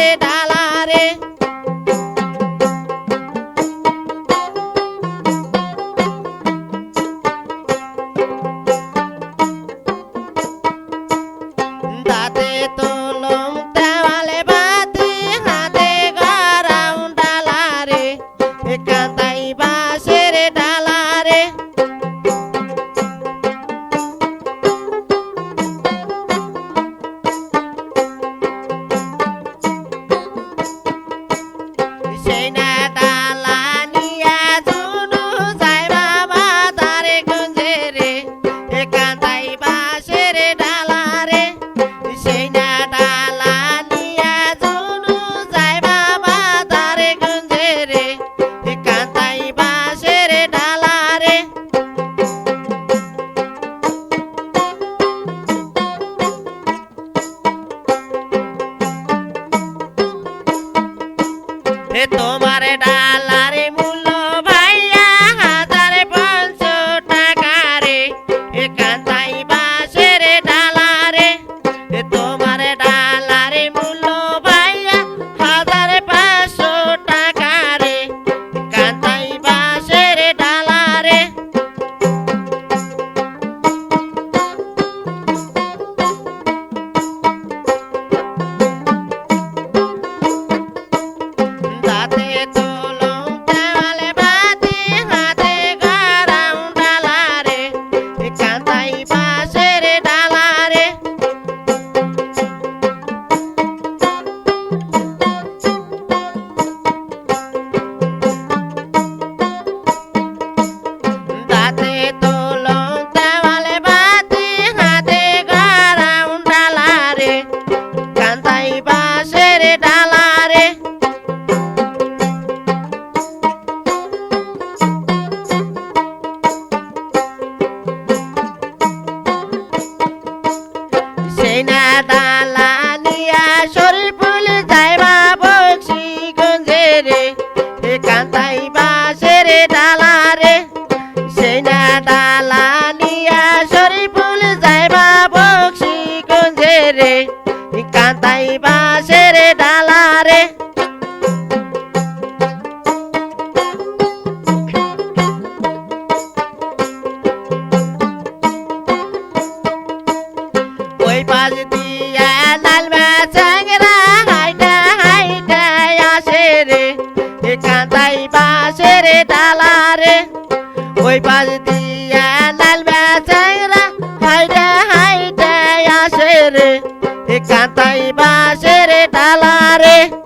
রে ডা তোমারে ডা তাই বাঁশের ডালারে ওই পাশ দিয়া লাল বেচাংরা হাইটা হাইটা কাঁথাই বাঁশের ডালা রে।